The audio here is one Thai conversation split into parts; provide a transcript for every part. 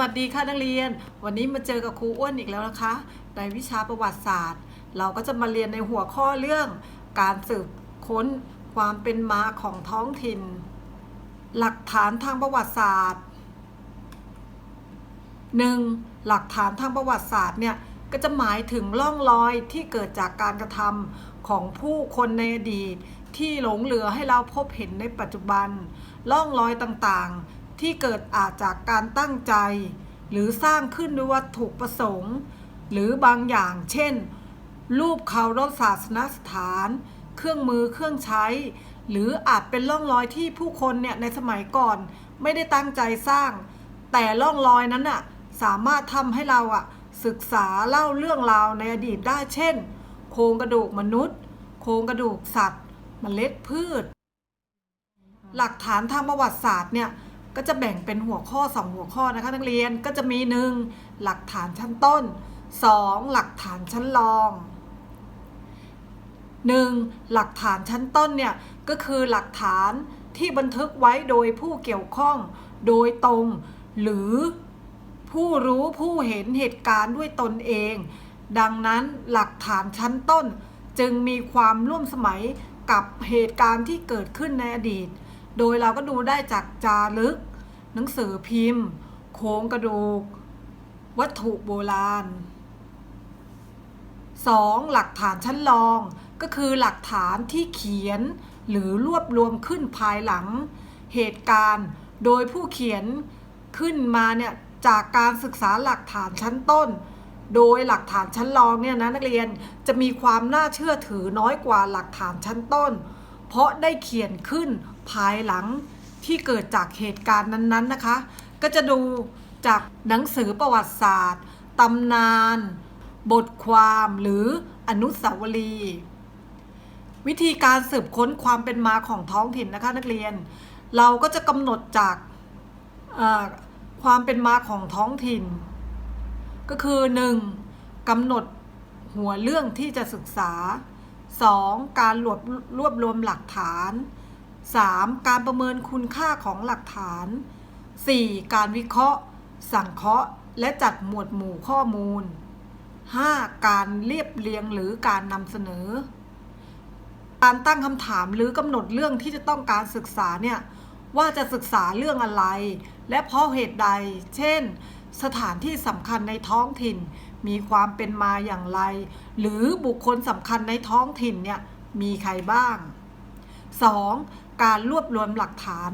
สวัสดีค่ะนักเรียน วันนี้มาเจอกับครูอ้วนอีกแล้วนะคะ ในวิชาประวัติศาสตร์ เราก็จะมาเรียนในหัวข้อเรื่องการสืบค้นความเป็นมาของท้องถิ่น หลักฐานทางประวัติศาสตร์ 1. หลักฐานทางประวัติศาสตร์เนี่ยก็จะหมายถึงร่องรอยที่เกิดจากการกระทำของผู้คนในอดีต ที่หลงเหลือให้เราพบเห็นในปัจจุบันร่องรอยต่างๆ ที่เกิดอาจจากการตั้งใจ หรือสร้างขึ้นด้วยวัตถุประสงค์ หรือบางอย่าง เช่น รูปเคารพศาสนสถาน เครื่องมือเครื่องใช้ หรืออาจเป็นร่องรอยที่ผู้คนเนี่ยในสมัยก่อน ไม่ได้ตั้งใจสร้าง แต่ร่องรอยนั้นน่ะสามารถทำให้เราอะศึกษาเล่าเรื่องราวในอดีตได้เช่น โครงกระดูกมนุษย์ โครงกระดูกสัตว์เมล็ดพืช หลักฐานทางประวัติศาสตร์เนี่ย ก็จะแบ่งเป็นหัวข้อ 2 หัวข้อนะคะนักเรียนก็จะมี 1. หลักฐานชั้นต้น 2. หลักฐานชั้นรอง 1. หลักฐานชั้นต้นเนี่ยก็คือหลักฐานที่บันทึกไว้โดยผู้เกี่ยวข้องโดยตรง หรือผู้รู้ผู้เห็นเหตุการณ์ด้วยตนเอง ดังนั้นหลักฐานชั้นต้น จึงมีความร่วมสมัยกับเหตุการณ์ที่เกิดขึ้นในอดีต โดยเราก็ดูได้จากจารึก หนังสือพิมพ์ โครงกระดูก วัตถุโบราณ 2. หลักฐานชั้นรองก็คือหลักฐานที่เขียนหรือรวบรวมขึ้นภายหลัง เหตุการณ์โดยผู้เขียนขึ้นมาเนี่ยจากการศึกษาหลักฐานชั้นต้น โดยหลักฐานชั้นรองเนี่ยนะนักเรียนจะมีความน่าเชื่อถือน้อยกว่าหลักฐานชั้นต้น เพราะได้เขียนขึ้นภายหลัง ที่เกิดจากเหตุการณ์นั้นๆนะคะ ก็จะดูจากหนังสือประวัติศาสตร์ตำนาน บทความหรืออนุสาวรีย์วิธีการสืบค้นความเป็นมาของท้องถิ่นนะคะนักเรียน เราก็จะกำหนดจากความเป็นมาของท้องถิ่น ก็คือ 1. กำหนดหัวเรื่องที่จะศึกษา 2. การรวบรวบรวมหลักฐาน 3. การประเมินคุณค่าของหลักฐาน 4. การวิเคราะห์ สังเคราะห์ และจัดหมวดหมู่ข้อมูล 5. การเรียบเรียงหรือการนำเสนอ การตั้งคำถามหรือกำหนดเรื่องที่จะต้องการศึกษาเนี่ยว่าจะศึกษาเรื่องอะไร และเพราะเหตุใด เช่น สถานที่สำคัญในท้องถิ่น มีความเป็นมาอย่างไร หรือบุคคลสำคัญในท้องถิ่นเนี่ยมีใครบ้าง 2. การรวบรวมหลักฐาน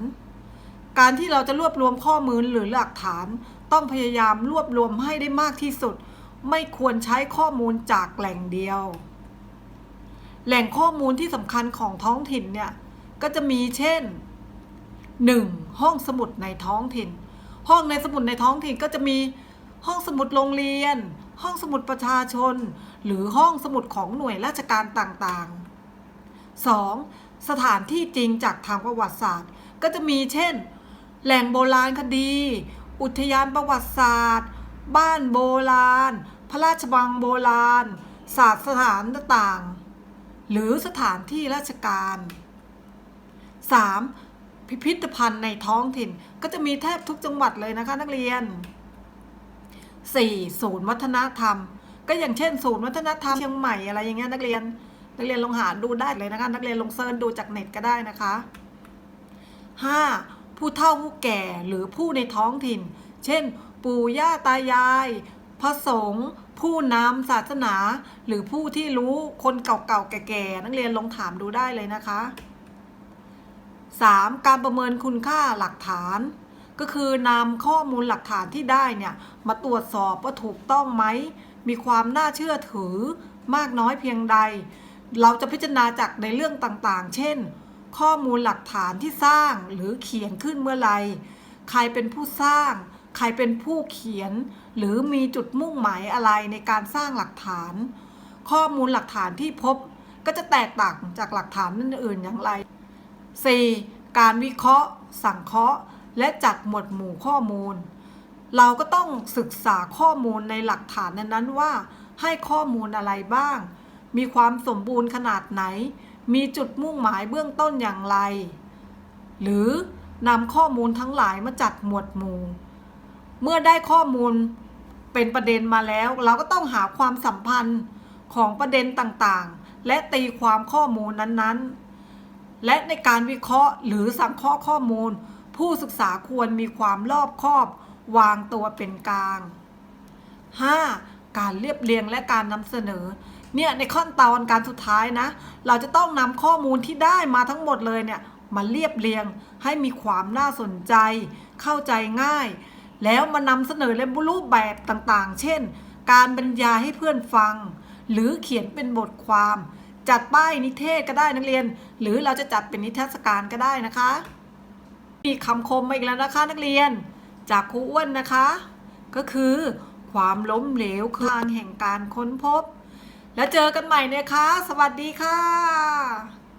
การที่เราจะรวบรวมข้อมูลหรือหลักฐาน ต้องพยายามรวบรวมให้ได้มากที่สุด ไม่ควรใช้ข้อมูลจากแหล่งเดียว แหล่งข้อมูลที่สำคัญของท้องถิ่นเนี่ยก็จะมีเช่น 1. ห้องสมุดในท้องถิ่น ห้องในสมุดในท้องถิ่นก็จะมีห้องสมุดโรงเรียน ห้องสมุดประชาชน หรือห้องสมุดของหน่วยราชการต่างๆ 2. สถานที่จริงจากทางประวัติศาสตร์ ก็จะมีเช่น แหล่งโบราณคดี อุทยานประวัติศาสตร์ บ้านโบราณ พระราชวังโบราณ ศาสตร์สถานต่างๆ หรือสถานที่ราชการ 3. พิพิธภัณฑ์ในท้องถิ่นก็จะมีแทบทุกจังหวัดเลยนะคะนักเรียน 4. ศูนย์วัฒนธรรม ก็อย่างเช่น ศูนย์วัฒนธรรมเชียงใหม่อะไรอย่างเงี้ยนักเรียน นักเรียนลงหาดูได้เลยนะคะ นักเรียนลงเซิร์ชดูจากเน็ตก็ได้นะคะ 5. ผู้เฒ่าผู้แก่หรือผู้ในท้องถิ่น เช่น ปู่ย่าตายาย พระสงฆ์ผู้นำศาสนา หรือผู้ที่รู้คนเก่าๆแก่ๆนักเรียนลองถามดูได้เลยนะคะ 3. การประเมินคุณค่าหลักฐาน ก็คือนำข้อมูลหลักฐานที่ได้เนี่ยมาตรวจสอบว่าถูกต้องไหม มีความน่าเชื่อถือมากน้อยเพียงใด เราจะพิจารณาจากในเรื่องต่างๆ เช่น ข้อมูลหลักฐานที่สร้างหรือเขียนขึ้นเมื่อไร ใครเป็นผู้สร้าง ใครเป็นผู้เขียน หรือมีจุดมุ่งหมายอะไรในการสร้างหลักฐาน ข้อมูลหลักฐานที่พบก็จะแตกต่างจากหลักฐานอื่นๆอย่างไร 4. การวิเคราะห์ สังเคราะห์ และจัดหมวดหมู่ข้อมูล เราก็ต้องศึกษาข้อมูลในหลักฐานนั้นๆว่า ให้ข้อมูลอะไรบ้าง มีความสมบูรณ์ขนาดไหน มีจุดมุ่งหมายเบื้องต้นอย่างไร หรือนำข้อมูลทั้งหลายมาจัดหมวดหมู่ เมื่อได้ข้อมูลเป็นประเด็นมาแล้ว เราก็ต้องหาความสัมพันธ์ของประเด็นต่างๆ และตีความข้อมูลนั้นๆ และในการวิเคราะห์หรือสังเคราะห์ข้อมูล ผู้ศึกษาควรมีความรอบคอบ วางตัวเป็นกลาง 5. การเรียบเรียงและการนำเสนอ เนี่ยในขั้นตอนการสุดท้ายนะ เราจะต้องนำข้อมูลที่ได้มาทั้งหมดเลยเนี่ยมาเรียบเรียงให้มีความน่าสนใจ เข้าใจง่าย แล้วมานำเสนอในรูปแบบต่างๆ เช่น การบรรยายให้เพื่อนฟัง หรือเขียนเป็นบทความ จัดป้ายนิเทศก็ได้นักเรียน หรือเราจะจัดเป็นนิทรรศการก็ได้นะคะ มีคำคมมาอีกแล้วนะคะนักเรียน จากครูอ้วนนะคะ ก็คือความล้มเหลวคือทางแห่งการค้นพบ แล้วเจอกันใหม่นะคะ สวัสดีค่ะ